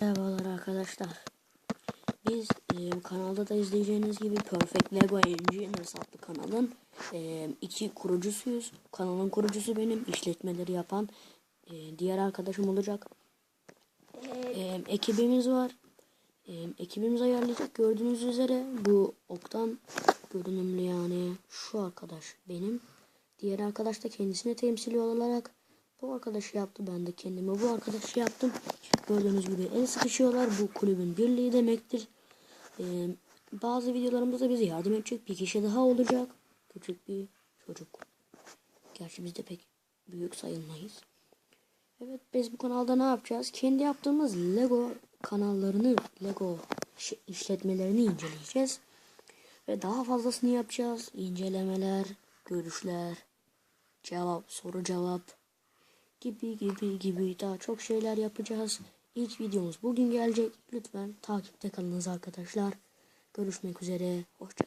Merhabalar arkadaşlar. Biz e, kanalda da izleyeceğiniz gibi Perfect Lego Engineers adlı kanalın e, iki kurucusuyuz. Kanalın kurucusu benim, işletmeleri yapan e, diğer arkadaşım olacak. E, ekibimiz var. E, ekibimiz ayarlayacak. Gördüğünüz üzere bu oktan görünümlü yani şu arkadaş benim. Diğer arkadaş da kendisine temsili olarak bu arkadaşı yaptı. Ben de kendime bu arkadaşı yaptım. Gördüğünüz gibi el sıkışıyorlar. Bu kulübün birliği demektir. Ee, bazı videolarımızda bize yardım edecek bir kişi daha olacak. Küçük bir çocuk. Gerçi biz de pek büyük sayılmayız. Evet biz bu kanalda ne yapacağız? Kendi yaptığımız Lego kanallarını, Lego iş- işletmelerini inceleyeceğiz. Ve daha fazlasını yapacağız. İncelemeler, görüşler, cevap, soru cevap gibi gibi gibi daha çok şeyler yapacağız. İlk videomuz bugün gelecek. Lütfen takipte kalınız arkadaşlar. Görüşmek üzere. Hoşça